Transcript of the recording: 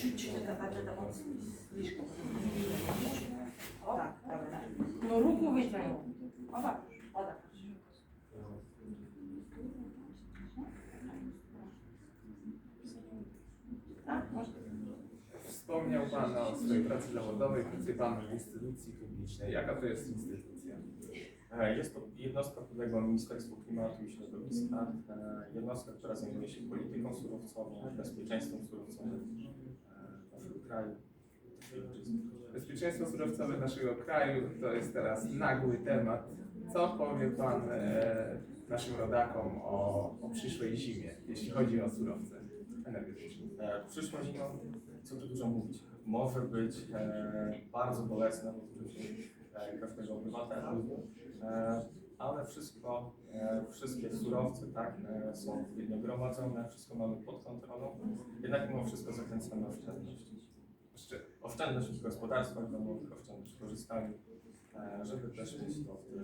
Чуть-чуть это вот это вот слишком. О, так, dobra. Ну руку витягнув. O tak, o tak. Tak, można. Wspomniał Pan o swojej pracy zawodowej, pracuje Pan w instytucji publicznej. Jaka to jest instytucja? E, Jest to jednostka podległa Ministerstwu Klimatu i Środowiska, e, jednostka, która zajmuje się polityką surowcową, bezpieczeństwem surowcowym e, naszego kraju. Bezpieczeństwo surowcowe naszego kraju to jest teraz nagły temat. Co powie Pan e, naszym rodakom o, o przyszłej zimie, jeśli chodzi o surowce energetyczne? E, Przyszła zima, co tu dużo mówić, może być e, bardzo bolesna w odczuciu e, każdego obywatela, e, ale wszystko, e, wszystkie surowce tak, e, są odpowiednio gromadzone, wszystko mamy pod kontrolą, jednak mimo wszystko zachęcamy oszczędność. Oszczędność w gospodarstwach domowych, oszczędność w korzystaniu, e, żeby też mieć to w tyle.